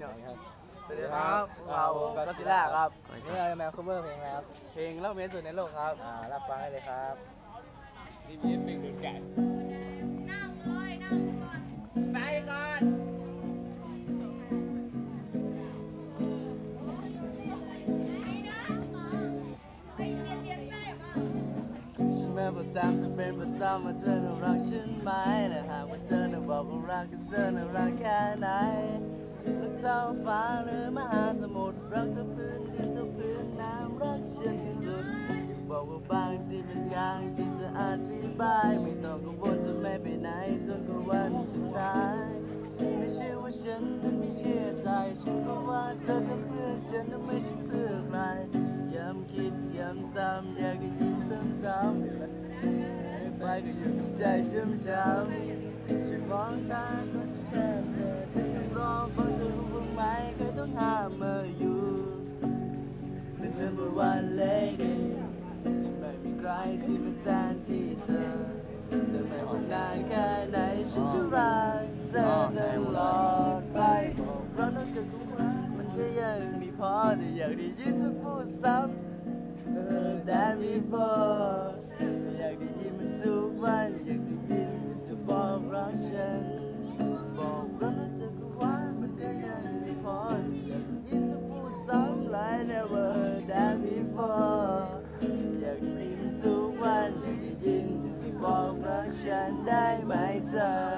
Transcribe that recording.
เนาะครับ สวัสดีครับพวกเราก็ซิล่าครับนี่เราจะมา cover เพลงอะไรครับ เพลงเล่าเมสสุดในโลกครับ อ่า รับฟังได้เลยครับนี่มีหนึ่งดูดไก่นั่งเลยนั่งก่อน ไปก่อนไปนะไปเรียนเรียนได้ป่ะฉันไม่ประจำจะเป็นประจำว่าเธอน่ารักฉันไหมและหากว่าเธอน่ะบอกว่ารักกันเธอน่ารักแค่ไหนรักเท่าฟ้าหรือมหาสมุทรรักเท่าพื้นดินเท่าพื้นน้ำรักฉันที่สุด บอกว่าบางที่เป็นอย่างที่จะอธิบาย ไม่ต้องกังวลจนไม่ไปไหนจนกว่าวันสุดท้ายไม่ใช่ว่าฉันนั้นไม่เชื่อใจฉันก็ว่าเธอทำเพื่อฉันนั้นไม่ใช่เพื่อใครย้ำคิดย้ำจำอยากได้ยินซ้ำๆไม่ไปก็อยู่กับใจช้ำช้ำฉันมองตาก็จะแค่ ที่เป็นแทนที่เธอแต่ไม่ว่านานแค่ไหนฉันจะรักเธอตลอดไปเพราะนอกจากรู้ว่ามันก็ยังมีพอแต่อยากได้ยินเธอพูดซ้ำ Than before desire.